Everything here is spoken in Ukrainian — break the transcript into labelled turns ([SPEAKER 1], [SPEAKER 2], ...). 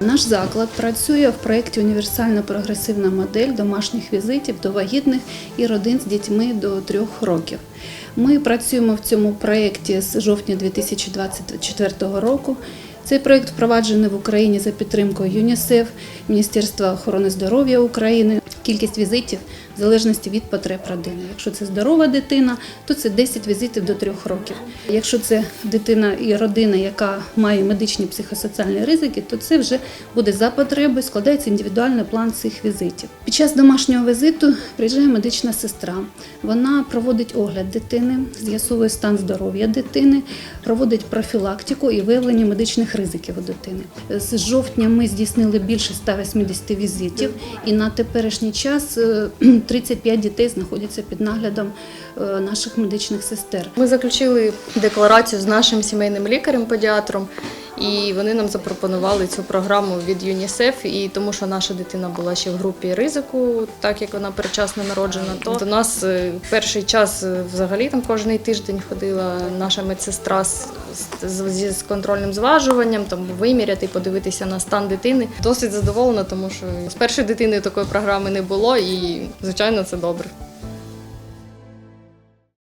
[SPEAKER 1] Наш заклад працює в проєкті Універсальна прогресивна модель домашніх візитів до вагітних і родин з дітьми до трьох років. Ми працюємо в цьому проєкті з жовтня 2024 року. Цей проєкт впроваджений в Україні за підтримкою ЮНІСЕФ, Міністерства охорони здоров'я України. Кількість візитів в залежності від потреб родини. Якщо це здорова дитина, то це 10 візитів до 3 років. Якщо це дитина і родина, яка має медичні психосоціальні ризики, то це вже буде за потреби, складається індивідуальний план цих візитів. Під час домашнього візиту приїжджає медична сестра. Вона проводить огляд дитини, з'ясовує стан здоров'я дитини, проводить профілактику і виявлення медичних ризиків у дитини. З жовтня ми здійснили більше 180 візитів, і на теперішній час е, 35 дітей знаходяться під наглядом е, наших медичних сестер.
[SPEAKER 2] Ми заключили декларацію з нашим сімейним лікарем-педіатром, і вони нам запропонували цю програму від ЮНІСЕФ. І тому, що наша дитина була ще в групі ризику, так як вона передчасно народжена, то до нас е, перший час е, взагалі там кожний тиждень ходила наша медсестра з контрольним зважуванням, там виміряти, подивитися на стан дитини. Досить задоволена, тому що з першої дитини такої програми не було, і звичайно це добре.